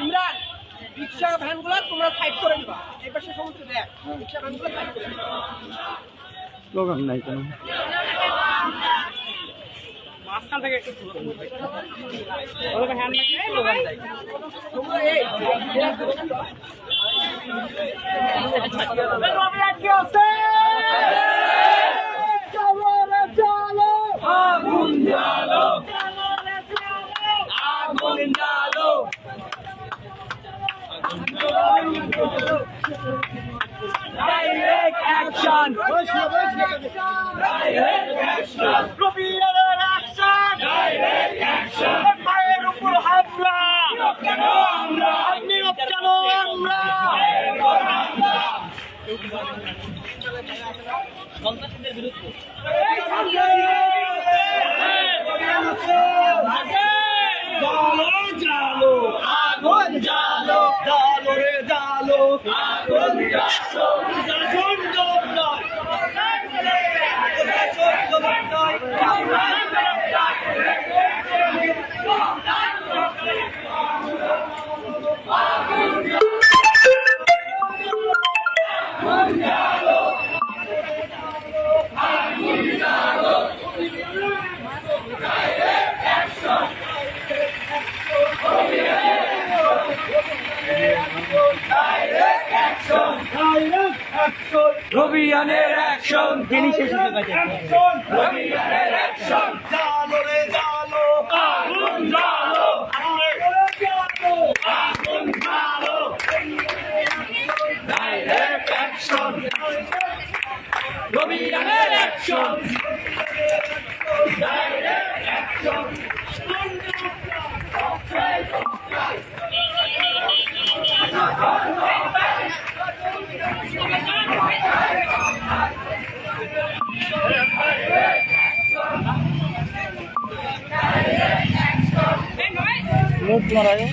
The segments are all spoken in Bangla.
ইমরান রিক্সা ভ্যানগুলো তোমরা সাইড করে দিবা। এই পাশে সমস্ত দেখ। রিক্সা ভ্যানগুলো সাইড করে দিবা। স্লোগান নাই কোনো। Direct action! Direct action! রবিয়ারের action! Direct action! পায়ের উপর হামলা! জালো আগুন জালো জালো রে জালো আগুন জালো রবিয়ানের অ্যাকশন ফিনিশ শেষ হতে পারে রবিয়ানের অ্যাকশন জালো রে জালো আগুন জালো আগুন জালো ডাইরেক্ট অ্যাকশন রবিয়ানের অ্যাকশন মারা যায়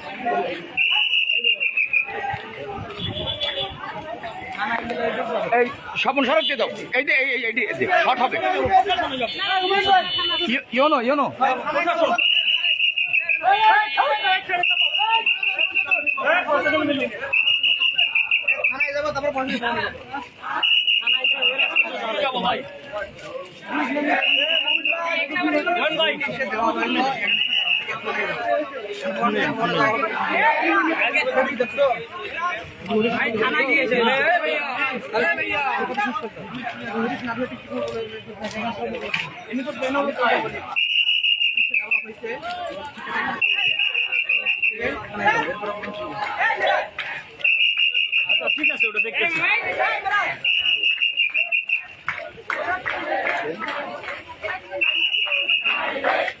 এই স্বপন সড়ক দিয়ে দাও। এই যে এই শর্ট হবে। YONO YONO. ঠিক আছে ওটা দেখতেছি শাসন